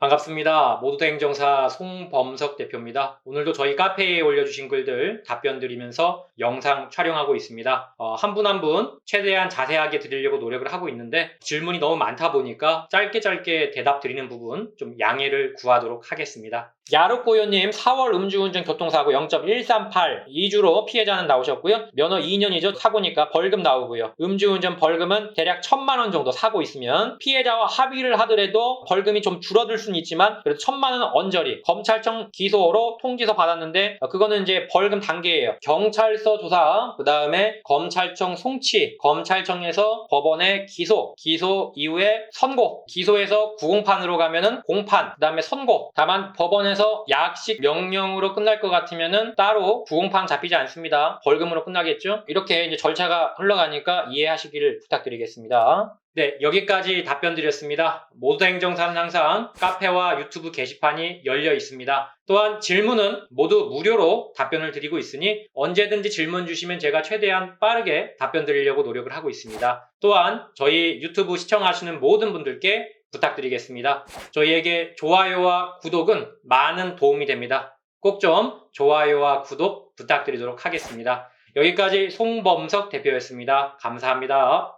반갑습니다. 모두다 행정사 송범석 대표입니다. 오늘도 저희 카페에 올려주신 글들 답변 드리면서 영상 촬영하고 있습니다. 한분 한 분 최대한 자세하게 드리려고 노력을 하고 있는데 질문이 너무 많다 보니까 짧게 짧게 대답 드리는 부분 좀 양해를 구하도록 하겠습니다. 야룩고요님 4월 음주운전 교통사고 0.138 2주로 피해자는 나오셨고요. 면허 2년이죠. 사고니까 벌금 나오고요. 음주운전 벌금은 대략 1000만 원 정도 사고 있으면 피해자와 합의를 하더라도 벌금이 좀 줄어들 수는 있지만 그래도 1000만 원 언저리 검찰청 기소로 통지서 받았는데 어, 그거는 이제 벌금 단계예요. 경찰서 조사 그 다음에 검찰청 송치 검찰청에서 법원에 기소 기소 이후에 선고 기소해서 구공판으로 가면은 공판 그 다음에 선고 다만 법원에 서 약식 명령으로 끝날 것 같으면은 따로 구공판 잡히지 않습니다. 벌금으로 끝나겠죠? 이렇게 이제 절차가 흘러가니까 이해하시기를 부탁드리겠습니다. 네, 여기까지 답변 드렸습니다. 모두 행정사는 항상 카페와 유튜브 게시판이 열려 있습니다. 또한 질문은 모두 무료로 답변을 드리고 있으니 언제든지 질문 주시면 제가 최대한 빠르게 답변 드리려고 노력을 하고 있습니다. 또한 저희 유튜브 시청하시는 모든 분들께 부탁드리겠습니다. 저희에게 좋아요와 구독은 많은 도움이 됩니다. 꼭 좀 좋아요와 구독 부탁드리도록 하겠습니다. 여기까지 송범석 대표였습니다. 감사합니다.